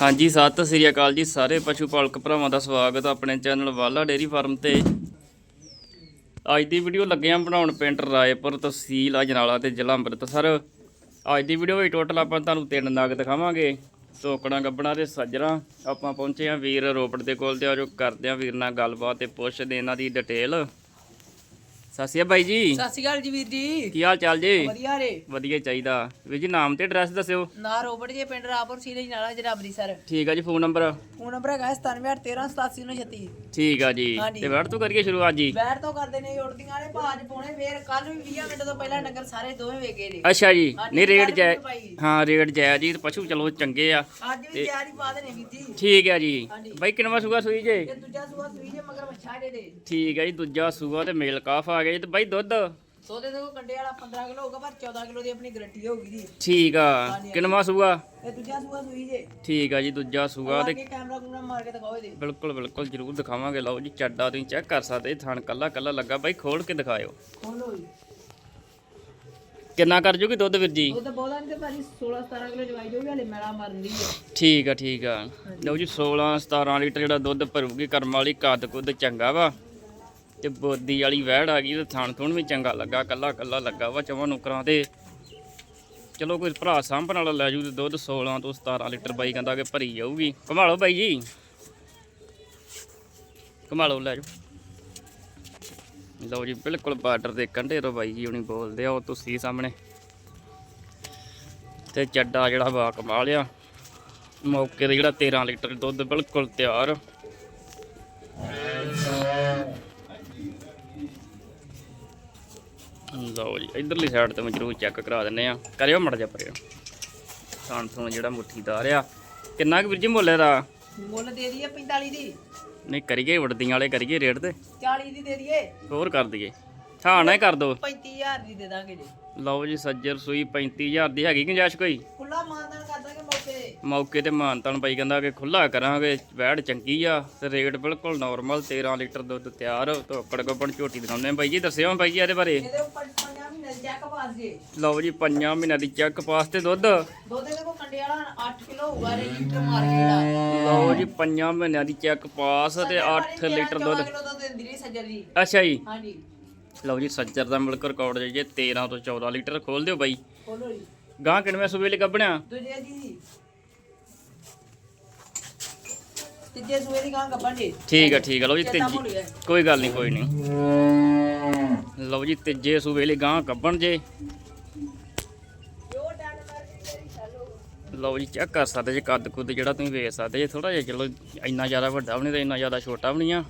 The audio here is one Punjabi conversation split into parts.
ਹਾਂਜੀ, ਸਤਿ ਸ੍ਰੀ ਅਕਾਲ ਜੀ ਸਾਰੇ ਪਸ਼ੂ ਪਾਲਕ ਭਰਾਵਾਂ ਦਾ ਸਵਾਗਤ ਹੈ ਆਪਣੇ ਚੈਨਲ ਵਾਲਾ ਡੇਰੀ ਫਾਰਮ ਤੇ। ਅੱਜ ਦੀ ਵੀਡੀਓ ਲੱਗਿਆ ਬਣਾਉਣ ਪਿੰਡ ਰਾਏਪੁਰ ਤਹਿਸੀਲ ਅਜਨਾਲਾ ਤੇ ਜ਼ਿਲ੍ਹਾ ਅੰਮ੍ਰਿਤਸਰ। ਅੱਜ ਦੀ ਵੀਡੀਓ ਵਿੱਚ ਟੋਟਲ ਆਪਾਂ ਤੁਹਾਨੂੰ ਤਿੰਨ ਨਗ ਦਿਖਾਵਾਂਗੇ। ਤੋਕੜਾਂ ਗੱਬਣਾ ਤੇ ਸੱਜਰਾਂ। ਆਪਾਂ ਪਹੁੰਚੇ ਆਂ ਵੀਰ ਰੋਪੜ ਦੇ ਕੋਲ ਤੇ ਆਜੋ ਕਰਦੇ ਆਂ ਵੀਰ ਨਾਲ ਗੱਲਬਾਤ ਤੇ ਪੁੱਛਦੇ ਇਹਨਾਂ ਦੀ ਡਿਟੇਲ ਸਤਿ ਸ਼੍ਰੀ ਅਕਾਲ ਬਾਈ ਜੀ। ਸਤਿ ਸ਼੍ਰੀ ਅਕਾਲ ਜੀ ਵੀਰ ਜੀ। ਕੀ ਹਾਲ ਚਾਲ ਜੀ? ਵਧੀਆ ਰੇ। ਵਧੀਆ ਚਾਹੀਦਾ। ਵੀਰ ਜੀ ਨਾਮ ਤੇ ਐਡਰੈਸ ਦੱਸਿਓ। ਨਾ ਰੋਬਟ ਜੇ ਪਿੰਡ ਰਾਪੁਰ ਸੀਲੇ ਨਾਲਾ ਜਿਹੜਾ ਅੰਮ੍ਰਿਤਸਰ। ਠੀਕ ਆ ਜੀ ਫੋਨ ਨੰਬਰ? ਫੋਨ ਨੰਬਰ ਹੈਗਾ 9713878936 ਠੀਕ ਆ ਜੀ। ਤੇ ਵੜ ਤੋਂ ਕਰੀਏ ਸ਼ੁਰੂ ਅੱਜ ਜੀ। ਬੈਠ ਤੋਂ ਕਰਦੇ ਨੇ ਉੜਦੀਆਂ ਵਾਲੇ ਭਾਜ ਪਾਉਣੇ ਫੇਰ ਕੱਲ ਵੀ 20 ਮਿੰਟ ਤੋਂ ਪਹਿਲਾਂ ਡੰਗਰ ਸਾਰੇ ਦੋਵੇਂ ਵੇਗੇ ਨੇ। ਅੱਛਾ ਜੀ। ਨਹੀਂ ਰੇਟ ਜੈ। ਹਾਂ ਰੇਟ ਜੈ ਜੀ ਤੇ ਪਸ਼ੂ ਚਲੋ ਚੰਗੇ ਆ। ਅੱਜ ਵੀ ਤਿਆਰ ਪਾ ਦੇਣੇ ਵੀਰ ਜੀ। ਠੀਕ ਹੈ ਜੀ। ਬਾਈ ਕਿੰਨਵਾ ਸੂਗਾ ਸੂਈ ਜੇ? ਦੂਜਾ ਸੂਆ ਸੂਈ ਜੇ ਮਗਰ ਮੱਛਾ ਦੇ ਦੇ ਠੀਕ ਹੈ ਜੀ ਦੂਜਾ ਸੂਆ ਤੇ ਮੇਲ ਕਾਫ ਆ ਗਿਆ ਜੀ ਤੇ ਬਾਈ ਦੁੱਧ? ਸੋਦੇ ਦੇ ਕੋ ਕੰਡੇ ਵਾਲਾ 15 ਕਿਲੋ ਹੋਊਗਾ ਪਰ 14 ਕਿਲੋ ਦੀ ਆਪਣੀ ਗਾਰੰਟੀ ਹੋਊਗੀ ਜੀ। ਠੀਕ ਆ। ਕਿੰਨਵਾ ਸੂਗਾ ਇਹ ਦੂਜਾ ਸੂਆ ਸੂਈ ਜੇ। ਠੀਕ ਆ ਜੀ ਦੂਜਾ ਸੂਆ ਤੇ ਕੈਮਰਾ ਕੁਮਰਾ ਮਾਰ ਕੇ ਦਿਖਾਓ ਇਹਦੇ। ਬਿਲਕੁਲ ਬਿਲਕੁਲ ਜਰੂਰ ਦਿਖਾਵਾਂਗੇ। ਲਓ ਜੀ ਚੱਡਾ ਤੁਸੀਂ ਚੈੱਕ ਕਰ ਸਕਦੇ ਥਣ ਕੱਲਾ ਕੱਲਾ ਲੱਗਾ। ਬਾਈ ਖੋਲ ਕੇ ਦਿਖਾਇਓ। ਖੋਲੋ ਜੀ। ਕਿੰਨਾ ਕਰ ਜੂਗੀ ਦੁੱਧ ਵੀਰ ਜੀ? ਉਹ ਤਾਂ ਬਹੁਤਾ ਨਹੀਂ ਤੇ ਭਾਜੀ 16 17 ਕਿਲੋ ਜਵਾਈ ਜੋਗੀ ਹਲੇ ਮੈਲਾ ਮਾਰਨ ਦੀ ਹੈ ਠੀਕ ਆ ਠੀਕ ਆ। ਲਓ ਜੀ 16 17 ਲੀਟਰ ਜਿਹੜਾ ਦੁੱਧ ਭਰੂਗੀ ਕਰਮ ਵਾਲੀ ਕੱਦ ਕੁੱਦ ਚੰਗਾ ਵਾ। ਤੇ ਬੋਦੀ ਵਾਲੀ ਵਹਿੜ ਆ ਗਈ ਤੇ ਥਣ ਥੁਣ ਵੀ ਚੰਗਾ ਲੱਗਾ, ਕੱਲਾ ਕੱਲਾ ਲੱਗਾ ਵਾ ਚਵਾਂ ਨੁਕਰਾਂ ਤੇ। ਚਲੋ ਕੋਈ ਭਰਾ ਸਾਂਭਣ ਵਾਲਾ ਲੈ ਜੂ ਤੇ ਦੁੱਧ 16 ਤੋਂ 17 ਲੀਟਰ ਬਾਈ ਕਹਿੰਦਾ ਕਿ ਭਰੀ ਜਾਊਗੀ। ਘਮਾਲੋ ਬਾਈ ਜੀ। ਘਮਾਲੋ ਲੈ ਜਾਓ ਲਓ ਜੀ, ਬਿਲਕੁਲ ਬਾਰਡਰ ਦੇ ਕੰਢੇ ਤੋਂ ਬਾਈ ਜੀ ਹੁਣੀ ਬੋਲਦੇ ਆ ਉਹ ਤੁਸੀਂ ਸਾਹਮਣੇ। ਤੇ ਚੱਡਾ ਜਿਹੜਾ ਵਾ ਕਮਾਲ ਆ। ਮੌਕੇ ਤੇ ਜਿਹੜਾ 13 ਲੀਟਰ ਦੁੱਧ ਬਿਲਕੁਲ ਤਿਆਰ। ਲਓ ਜੀ ਇਧਰਲੀ ਸਾਈਡ ਤੇ ਮੈਂ ਜ਼ਰੂਰ ਚੈੱਕ ਕਰਾ ਦਿੰਨੇ ਆ। ਕਰਿਓ ਮੜ ਜਾ ਪਰਿਓ। ਥਾਣ ਥਣ ਜਿਹੜਾ ਮੁੱਠੀਦਾਰ ਆ ਕਿੰਨਾ ਕੁ ਵੀਰ ਜੀ ਮੁੱਲ ਦਾ ਮੁੱਲ ਦੇ ਦਈਏ 45 ਦੀ। ਨਹੀਂ ਕਰੀਏ ਵੜਦੀਆਂ ਵਾਲੇ ਕਰੀਏ ਰੇਟ ਤੇ। 40 ਦੀ ਦੇ ਦਈਏ। ਹੋਰ ਕਰ ਦਈਏ। ਹੀ ਕਰ ਦੋ। 35000 ਦੀ ਦੇ ਦਾਂਗੇ ਜੀ। ਲਓ ਜੀ ਸੱਜਰ ਸੂਈ 35000 ਦੀ ਹੈਗੀ ਗੁੰਜਾਇਸ਼ ਕੋਈ? ਖੁੱਲਾ ਦਾਂਗੇ ਮੌਕੇ ਤੇ ਮਾਨਤਨ ਬਾਈ ਕਹਿੰਦਾ ਕਿ ਖੁੱਲਾ ਕਰਾਂਗੇ ਵੈੜ ਚੰਗੀ ਆ ਤੇ ਰੇਟ ਬਿਲਕੁਲ ਨਾਰਮਲ 13 ਲੀਟਰ ਦੁੱਧ ਤਿਆਰ ਧੋਕੜ ਗੱਬਣ ਝੋਟੀ ਦਿਖਾਉਂਦੇ ਆ। ਬਾਈ ਜੀ ਦੱਸਿਓ ਬਾਈ ਜੀ ਇਹਦੇ ਬਾਰੇ। ਇਹਦੇ ਮਹੀਨੇ ਲਓ ਜੀ ਪੰਜਾਂ ਮਹੀਨਿਆਂ ਦੀ ਚੈੱਕ ਪਾਸ ਤੇ ਦੁੱਧ। ਦੁੱਧ ਦੇ ਕੋ ਕੰਡੇ ਵਾਲਾ 8 ਕਿਲੋ ਹੋਊਗਾ ਰੇ ਲੀਟਰ ਮਾਰ ਕੇ ਜਿਹੜਾ ਲਓ ਜੀ ਪੰਜਾਂ ਮਹੀਨਿਆਂ ਦੀ ਚੈੱਕ ਪਾਸ ਤੇ 8 ਲੀਟਰ ਦੁੱਧ। ਅੱਛਾ ਜੀ। ਹਾਂਜੀ। ਲਓ ਜੀ ਸੱਜਰ ਦਾ ਮਿਲਕ ਰਿਕਾਰਡ ਜੇ 13 ਤੋਂ 14 ਲੀਟਰ ਖੋਲ ਦਿਓ ਬਾਈ। ਖੋਲੋ ਜੀ। ਗਾਂ ਕਿੰਨਵੇਂ ਸੂਬੇ ਲਈ ਕੱਢਣਿਆ ਦੂਜੇ ਜੀ। ਤੀਜੇ ਸੂਏ ਦੀ ਗਾਂ ਗੱਬਣ ਜੀ ਠੀਕ ਆ ਠੀਕ ਆ। ਲਓ ਜੀ ਚੇਤਾ ਭੁੱਲ ਤੀਜੀ ਗਿਆ। ਕੋਈ ਗੱਲ ਨਹੀਂ ਕੋਈ ਨਹੀਂ। ਲਓ ਜੀ ਤੀਜੇ ਸੂਬੇ ਲਈ ਗਾਂ ਕੱਢਣ ਜੇ। ਲਓ ਜੀ ਚੈੱਕ ਕਰ ਸਕਦੇ ਜੇ ਕੱਦ ਕੁੱਦ ਜਿਹੜਾ ਤੁਸੀਂ ਵੇਖ ਸਕਦੇ ਜੇ। ਥੋੜਾ ਜਿਹਾ ਚਲੋ ਇੰਨਾ ਜ਼ਿਆਦਾ ਵੱਡਾ ਵੀ ਨਹੀਂ ਤੇ ਇੰਨਾ ਜ਼ਿਆਦਾ ਛੋਟਾ ਵੀ ਨਹੀਂ ਆ।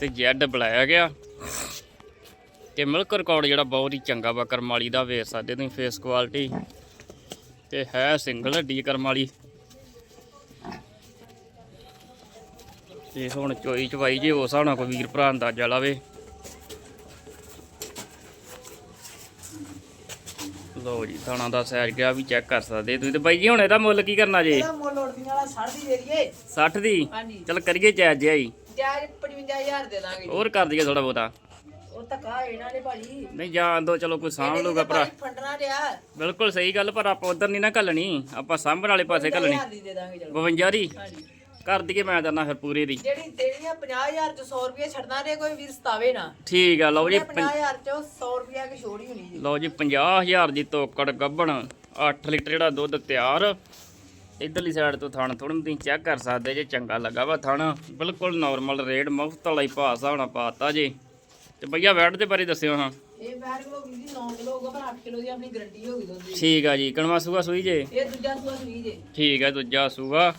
ਤੇ ਜੈਡ ਬੁਲਾਇਆ ਗਿਆ। ਤੇ ਮਿਲਕ ਰਿਕਾਰਡ ਜਿਹੜਾ ਬਹੁਤ ਹੀ ਚੰਗਾ ਵਾ ਕਰਮਾਲੀ ਦਾ ਵੇਖ ਸਕਦੇ ਤੁਸੀਂ ਫੇਸ ਕੁਆਲਿਟੀ ਤੇ ਹੈ ਸਿੰਗਲ ਹੱਡੀ ਕਰਮਾਲੀ। ਤੇ ਹੁਣ ਚੋਈ ਚਵਾਈ ਜੇ ਉਸ ਨਾਲ ਕੋਈ ਵੀਰ ਭਰਾ ਅੰਦਾਜ਼ਾ ਲਾਵੇ। ਲਓ ਜੀ ਥਾਣਾ ਦਾ ਸਾਈਜ਼ ਗਿਆ ਵੀ ਚੈੱਕ ਕਰ ਸਕਦੇ ਤੁਸੀਂ। ਤੇ ਬਾਈ ਜੀ ਹੁਣ ਇਹਦਾ ਮੁੱਲ ਕੀ ਕਰਨਾ ਜੇ? ਇਹਦਾ ਮੁੱਲ ਉੜਦੀਆਂ ਵਾਲਾ 60 ਦੀ ਦੇ ਦਈਏ। 60 ਦੀ? ਹਾਂਜੀ। ਚਲ ਕਰੀਏ ਜਾਇਜ਼ ਹੀ। ਜਾਇਜ਼ 55000 ਦੇ ਦਾਂਗੇ। ਹੋਰ ਕਰ ਦਈਏ ਥੋੜਾ ਬਹੁਤਾ। ਉਹ ਧੱਕਾ ਇਹਨਾਂ ਨੇ ਭਾਜੀ। ਨਹੀਂ ਜਾਣ ਦੋ ਚਲੋ ਕੋਈ ਸਾਂਭ ਲੂਗਾ ਭਰਾ। ਫੰਡਣਾ ਬਿਲਕੁਲ ਸਹੀ ਗੱਲ ਪਰ ਆਪਾਂ ਉਧਰ ਨਹੀਂ ਨਾ ਘੱਲਣੀ। ਆਪਾਂ ਸਾਂਭਣ ਵਾਲੇ ਪਾਸੇ ਘੱਲਣੀ। ਦੀ ਦੇ ਦਾਂਗੇ ਚਲੋ। 52 ਦੀ? ਕਰ ਦਈਏ ਮੈਂ ਦਰਨਾ ਫਿਰ ਪੂਰੀ ਦੀ। ਜਿਹੜੀ ਦੇਣੀ ਆ 50000 ਚ 100 ਰੁਪਏ ਛੱਡਣਾ ਰੇ ਕੋਈ ਵੀਰ ਸਤਾਵੇ ਨਾ। ਠੀਕ ਆ ਲਓ ਜੀ ਇਹ 50000 ਚ 100 ਰੁਪਏ ਕੀ ਛੋੜੀ ਹੋਣੀ ਜੀ। ਲਓ ਜੀ 50000 ਦੀ ਤੋਕੜ ਗੱਬਣ 8 ਲੀਟਰ ਜਿਹੜਾ ਦੁੱਧ ਤਿਆਰ। ਇਧਰਲੀ ਸਾਈਡ ਤੋਂ ਥਣ ਥੋੜ੍ਹੀ ਤੁਸੀਂ ਚੈੱਕ ਕਰ ਸਕਦੇ ਜੇ ਚੰਗਾ ਲੱਗਾ ਵਾ ਥਣ। ਬਿਲਕੁਲ ਨਾਰਮਲ ਰੇਟ ਮੁਫਤ ਵਾਲਾ ਹੀ ਭਾਅ ਨਾਲ ਪਾਤਾ ਜੇ। ਤੇ ਭਈਆ ਵੈਟ ਦੇ ਬਾਰੇ ਦੱਸਿਓ ਹਾਂ। ਇਹ ਬੈਗ ਵੀਰ ਜੀ 9 ਕਿਲੋ ਹੋਊਗਾ ਪਰ 8 ਕਿਲੋ ਦੀ ਆਪਣੀ ਗਾਰੰਟੀ ਹੋਗੀ ਦੁੱਧ ਦੀ। ਠੀਕ ਆ ਜੀ ਕਣਵਾ ਸੂਆ ਸੂਈ ਜੇ? ਇਹ ਦੂਜਾ ਸੂਆ ਸੂਈ ਜੇ। ਠੀਕ ਆ ਦੂਜਾ ਸੂਆ।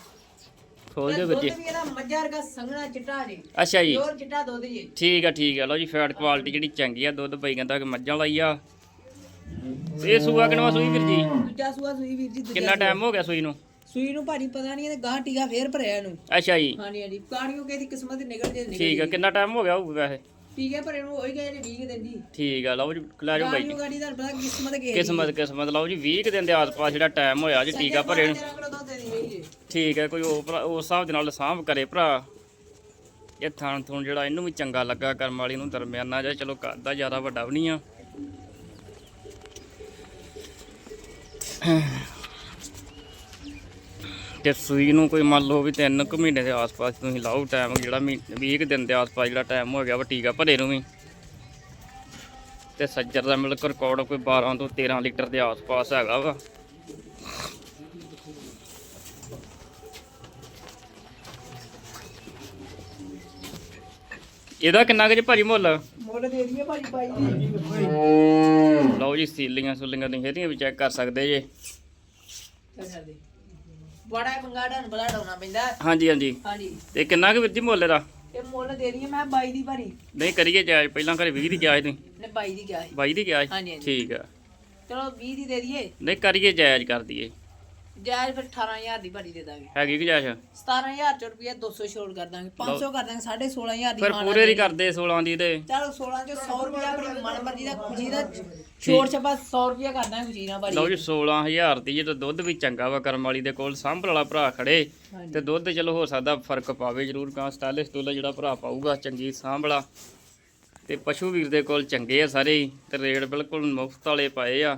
ਖੋਲ ਦਿਓ ਵੀਰ ਦੁੱਧ ਜੀ ਵੀ ਇਹਦਾ ਮੱਝਾਂ ਵਰਗਾ ਸੰਘਣਾ ਚਿੱਟਾ ਜੀ। ਅੱਛਾ ਜੀ। ਪਿਓਰ ਚਿੱਟਾ ਦੁੱਧ ਜੀ। ਠੀਕ ਆ ਠੀਕ ਆ। ਲਓ ਜੀ ਫੈਟ ਕੁਆਲਿਟੀ ਜਿਹੜੀ ਚੰਗੀ ਆ ਦੁੱਧ ਪਈ ਕਹਿੰਦਾ ਕਿ ਮੱਝਾਂ ਲਈ ਆ। ਇਹ ਸੂਆ ਕਿਣਵਾ ਸੂਈ ਵੀਰ ਜੀ? ਦੂਜਾ ਸੂਆ ਸੂਈ ਵੀਰ ਜੀ ਦੂਜਾ ਕਿੰਨਾ ਟਾਈਮ ਹੋ ਗਿਆ ਸੂਈ ਨੂੰ? ਸੂਈ ਨੂੰ ਭਾਰੀ ਪਤਾ ਨਹੀਂ ਇਹ ਗਾਂ ਟੀਕਾ ਫੇਰ ਭਰਿਆ ਇਹਨੂੰ। ਅੱਛਾ ਜੀ। ਹਾਂਜੀ ਹਾਂਜੀ। ਕਾਣੀਓ ਕਿਸੇ ਦੀ ਕਿਸਮਤ ਨਿਕਲ ਜੇ ਨਿਕਲ ਠੀਕ ਆ ਕਿੰਨਾ ਟਾਈਮ ਹੋ ਗਿਆ ਹੋਊਗਾ ਵੈਸੇ ਟੀਕੇ ਭਰੇ ਨੂੰ ਉਹੀ ਗਏ ਨੇ 20 ਦਿਨ ਦੀ। ਠੀਕ ਆ ਲਓ ਜੀ ਲੈ ਜਾਓ ਬਾਈ। ਜੀ ਗਾੜੀ ਦਾ ਪਤਾ ਕਿਸਮਤ ਕਿਸੇ ਦੀ ਕਿਸਮਤ ਕਿਸਮਤ ਲਓ ਜੀ 20 ਕੁ ਦਿਨ ਦੇ ਆਸ-ਪਾਸ ਜਿਹੜਾ ਟਾਈਮ ਹੋਇਆ ਜੀ ਟੀਕਾ ਭਰੇ ਨੂੰ ਠੀਕ ਹੈ ਕੋਈ ਉਹ ਭਰਾ- ਉਸ ਹਿਸਾਬ ਦੇ ਨਾਲ ਸਾਂਭ ਕਰੇ ਭਰਾ। ਇਹ ਥਾਣ ਥੂਣ ਜਿਹੜਾ ਇਹਨੂੰ ਵੀ ਚੰਗਾ ਲੱਗਾ ਕਰਮ ਵਾਲੀ ਨੂੰ ਦਰਮਿਆਨਾ ਜਿਹਾ ਚਲੋ ਕਰਦਾ ਜ਼ਿਆਦਾ ਵੱਡਾ ਵੀ ਨਹੀਂ ਆ। ਤੇ ਸੂਈ ਨੂੰ ਕੋਈ ਮੰਨ ਲਓ ਵੀ 3 ਕੁ ਮਹੀਨੇ ਦੇ ਆਸ-ਪਾਸ ਤੁਸੀਂ ਲਾਓ ਟਾਈਮ ਜਿਹੜਾ 20 ਦਿਨ ਦੇ ਆਸ-ਪਾਸ ਜਿਹੜਾ ਟਾਈਮ ਹੋ ਗਿਆ ਵਾ ਟੀਕਾ ਭਰੇ ਨੂੰ ਵੀ। ਤੇ ਸੱਜਰ ਦਾ ਮਿਲਕ ਰਿਕਾਰਡ ਕੋਈ 12 ਤੋਂ 13 ਲੀਟਰ ਦੇ ਆਸ-ਪਾਸ ਹੈਗਾ ਵਾ। ਇਹਦਾ ਕਿੰਨਾ ਕੁ ਜੀ ਭਾਜੀ ਮੁੱਲ? ਮੁੱਲ ਦੇ ਦਈਏ ਭਾਜੀ ਬਾਈ ਲਓ ਜੀ ਸੀਲੀਆਂ ਸੁਲੀਆਂ ਤੁਸੀਂ ਇਹਦੀਆਂ ਵੀ ਚੈੱਕ ਕਰ ਸਕਦੇ ਜੇ। ਬੜਾ ਪੰਗਾੜਾ ਨੂੰ ਬੜਾ ਡਾਉਣਾ ਪੈਂਦਾ। ਹਾਂਜੀ ਹਾਂਜੀ। ਹਾਂਜੀ। ਤੇ ਕਿੰਨਾ ਕੁ ਵੀਰ ਜੀ ਮੁੱਲ ਇਹਦਾ? ਇਹ ਮੁੱਲ ਦੇ ਦਈਏ ਮੈਂ ਬਾਈ ਦੀ ਭਰੀ। ਨਹੀਂ ਕਰੀਏ ਜਾਇਜ਼ ਪਹਿਲਾਂ ਘਰੇ 20 ਦੀ ਜਾਇਜ਼ ਤੁਸੀਂ। ਨੇ ਬਾਈ ਦੀ ਗਿਆ ਸੀ। ਬਾਈ ਦੀ ਗਿਆ ਹਾਂਜੀ, ਹਾਂਜੀ। ਠੀਕ ਆ। ਚਲੋ 20 ਦੀ ਦੇ ਦਈਏ। ਨਹੀਂ ਕਰੀਏ ਜਾਇਜ਼ ਕਰ ਦਈਏ। ਜਾਇਜ਼ ਫਿਰ 18000 ਦੀ ਭਰੀ ਦੇ ਦਾਂਗੇ। ਹੈਗੀ ਕਿ ਜਾਇਜ਼? 17000 ਚ ਰੁਪਏ 200 ਛੋੜ ਕਰ ਦਾਂਗੇ 500 ਕਰ ਦਾਂਗੇ 16500 ਦੀ ਫਿਰ ਪੂਰੇ ਦੀ। ਕਰਦੇ 16 ਦੀ ਤੇ। ਚਲੋ 16 ਚ 100 ਰੁਪਏ ਆਪਣੀ ਮਨ ਮਰਜ਼ੀ ਦਾ ਖੁਸ਼ੀ ਦਾ ਛੋੜ ਛਪਾ 100 ਰੁਪਏ ਕਰ ਦਾਂਗੇ ਖੁਸ਼ੀ ਨਾਲ ਲਓ ਜੀ 16000 ਦੀ ਜੇ ਦੁੱਧ ਵੀ ਚੰਗਾ ਵਾ ਕਰਮ ਵਾਲੀ ਦੇ ਕੋਲ ਸਾਂਭਲ ਵਾਲਾ ਭਰਾ ਖੜੇ। ਤੇ ਦੁੱਧ ਚਲੋ ਹੋ ਸਕਦਾ ਫ਼ਰਕ ਪਾਵੇ ਜ਼ਰੂਰ ਕਾਂ ਸਟਾਲਿਸ ਤੋਂ ਜਿਹੜਾ ਭਰਾ ਪਾਊਗਾ ਚੰਗੀ ਸਾਂਭਲਾ ਤੇ ਪਸ਼ੂ ਵੀਰ ਦੇ ਕੋਲ ਚੰਗੇ ਆ ਸਾਰੇ ਹੀ ਤੇ ਰੇਟ ਬਿਲਕੁਲ ਮੁਫਤ ਵਾਲੇ ਪਾਏ ਆ।